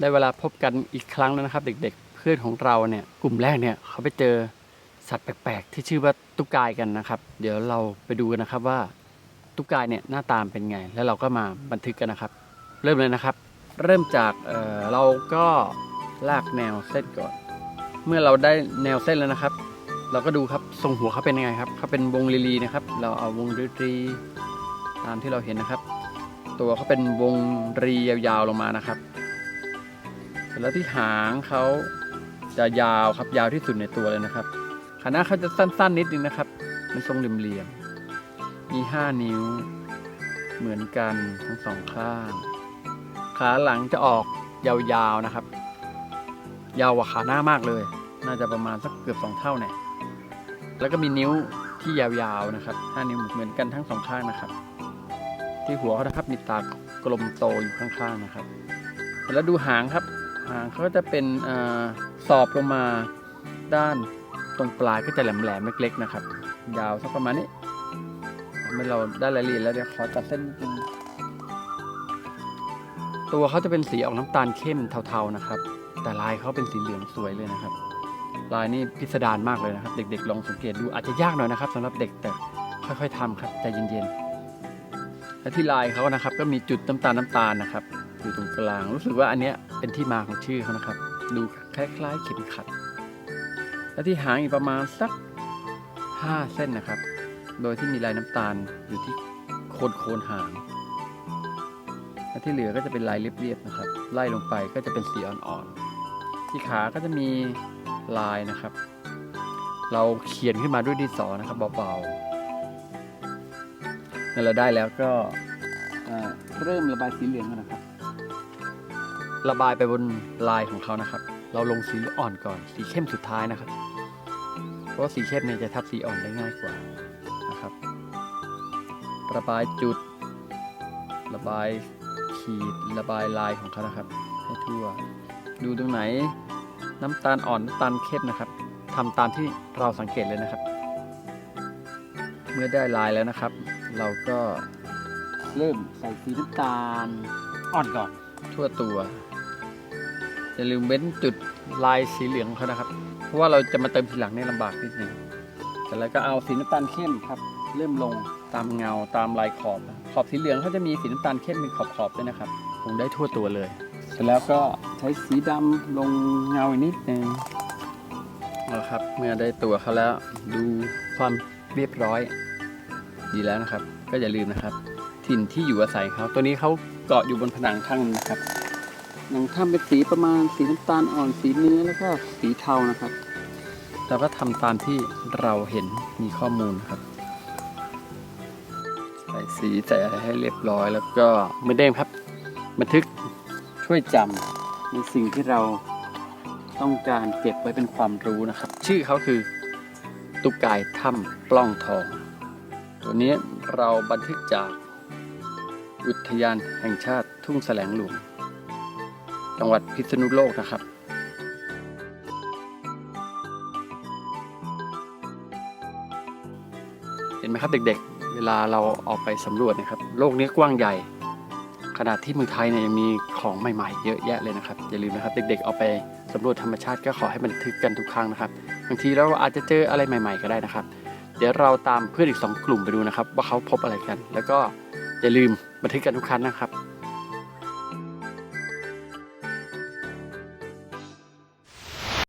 ได้เวลาพบกันอีกครั้งแล้วนะครับ เด็กๆ เพื่อนของเราเนี่ยกลุ่มแรกเนี่ยเขาไปเจอสัตว์แปลกๆ ที่ชื่อว่าตุ๊กกายกันนะครับ เดี๋ยวเราไปดูกันนะครับว่าตุ๊กกายเนี่ยหน้าตามเป็นไง แล้วเราก็มาบันทึกกันนะครับ เริ่มเลยนะครับ เริ่มจากเเราก็ลากแนวเส้นก่อน เมื่อเราได้แนวเส้นแล้วนะครับ เราก็ดูครับทรงหัวเขาเป็นยังไงครับเขาเป็นวงลีลีนะครับ เราเอาวงดนตรีตามที่เราเห็นนะครับ ตัวเขาเป็นวงรียาวๆลงมานะครับ แล้วที่หางเขาจะยาวครับยาวที่สุดในตัวเลยนะครับขาหน้าเขาจะสั้น ๆ นิดนึงนะครับเป็นทรงเหลี่ยมๆมีห้านิ้ว เหมือนกันทั้งสองข้าง ขาหลังจะออกยาวๆนะครับ ยาวกว่าขาหน้ามากเลย น่าจะประมาณสักเกือบสองเท่าเนี่ยแล้วก็มีนิ้วที่ยาวๆนะครับห้านิ้วเหมือนกันทั้งสองข้างนะครับ ที่หัวเขานะครับมีตากลมโตอยู่ข้างๆนะครับ แล้วดูหางครับ หางเขาจะเป็นอสอบลงมาด้านตรงปลายก็จะแหลมๆเล็กๆนะครับ ยาวสักประมาณนี้เมื่อเราได้รายละเอียดแล้วเดี๋ยวขอตัดเส้นนิดนึงตัวเขาจะเป็นสีออกน้ำตาลเข้มเทาๆนะครับ แต่ลายเขาเป็นสีเหลืองสวยเลยนะครับ ลายนี่พิสดารมากเลยนะครับ เด็ก ๆ ลองสังเกตดูอาจจะยากหน่อยนะครับสำหรับเด็กแต่ค่อยๆทำครับใจเย็นๆและที่ลายเขานะครับก็มีจุดน้ำตาลน้ำตาลนะครับ อยู่ตรงกลางรู้สึกว่าอันเนี้ย เป็นที่มาของชื่อเขานะครับ ดูคล้ายๆเข็มขัด และที่หางอีกประมาณสักห้าเส้นนะครับ โดยที่มีลายน้ำตาลอยู่ที่โคนโคนหาง และที่เหลือก็จะเป็นลายเรียบๆนะครับ ไล่ลงไปก็จะเป็นสีอ่อนๆ ที่ขาก็จะมีลายนะครับ เราเขียนขึ้นมาด้วยดินสอนะครับเบาๆเมื่อเราได้แล้วก็เอ่อเริ่มระบายสีเหลืองกันนะครับ ระบายไปบนลายของเขานะครับ เราลงสีอ่อนก่อน สีเข้มสุดท้ายนะครับ เพราะสีเข้มเนี่ยจะทับสีอ่อนได้ง่ายกว่านะครับ ระบายจุด ระบายขีด ระบายลายของเขานะครับ ให้ทั่ว ดูตรงไหนน้ำตาลอ่อนน้ำตาลเข้มนะครับทำตามที่เราสังเกตเลยนะครับ เมื่อได้ลายแล้วนะครับ เราก็เริ่มใส่สีน้ำตาลอ่อนก่อนทั่วตัว อย่าลืมเว้นจุดลายสีเหลืองของเขานะครับ เพราะว่าเราจะมาเติมทีหลังเนี่ยลำบากนิดหนึ่งแต่แล้วก็เอาสีน้ำตาลเข้มครับ เริ่มลงตามเงาตามลายขอบนะขอบสีเหลืองเขาจะมีสีน้ำตาลเข้มเป็นขอบๆด้วยนะครับลงได้ทั่วตัวเลย เสร็จแล้วก็ใช้สีดำลงเงาอีกนิดนึงนะครับ เมื่อได้ตัวเขาแล้ว ดูความเรียบร้อย ดีแล้วนะครับ ก็อย่าลืมนะครับ ถิ่นที่อยู่อาศัยเขาตัวนี้เขาเกาะอยู่บนผนังถ้ำนะครับ ผนังถ้ำเป็นสีประมาณสีน้ำตาลอ่อนสีเนื้อแล้วก็สีเทานะครับ เราก็ทำตามที่เราเห็นมีข้อมูลนะครับ ใส่สีใส่อะไรให้เรียบร้อยแล้วก็เหมือนเดิมครับ บันทึกช่วยจำในสิ่งที่เราต้องการเก็บไว้เป็นความรู้นะครับ ชื่อเขาคือตุกกายถ้ำปล้องทอง ตัวนี้เราบันทึกจากอุทยานแห่งชาติทุ่งแสลงหลวง จังหวัดพิษณุโลกนะครับเห็นไหมครับเด็กๆ เวลาเราออกไปสำรวจนะครับ โลกนี้กว้างใหญ่ ขนาดที่เมืองไทยเนี่ยยังมีของใหม่ๆ เยอะแยะเลยนะครับ อย่าลืมนะครับ เด็กๆเอาไปสำรวจธรรมชาติก็ขอให้บันทึกกันทุกครั้งนะครับ บางทีเราอาจจะเจออะไรใหม่ ๆ ก็ได้นะครับ เดี๋ยวเราตามเพื่อนอีกสองกลุ่มไปดูนะครับ ว่าเขาพบอะไรกัน แล้วก็อย่าลืมบันทึกกันทุกครั้งนะครับ